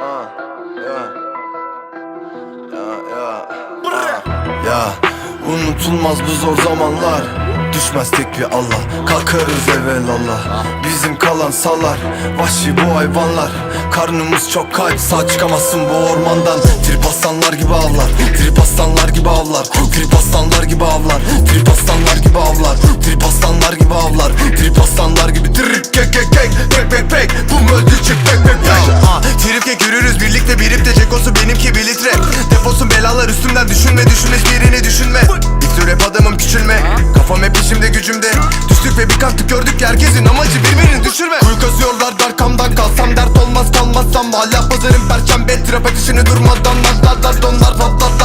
Uh, Unutulmaz bu zor zamanlar. Düşmez tek bir Allah. Kalkarız Allah. Bizim kalan salar. Vahşi bu hayvanlar. Karnımız çok kaç Sağ çıkamazsın bu ormandan. Trip aslanlar gibi avlar. Trip aslanlar gibi avlar. Trip aslanlar gibi avlar. Trip aslanlar Deposun belalar üstümden düşünme düşün hiçbirini düşünme. İlk rap adamım küçülme. Kafam hep işimde gücümde. Düştük ve bir kalktık gördük herkesin amacı birbirini düşürme. Kuyu kasıyorlar darkamdan kalsam dert olmaz kalmazsam Hala pazarın perşembe trap ateşini durmadan Lar lar lar donlar patlat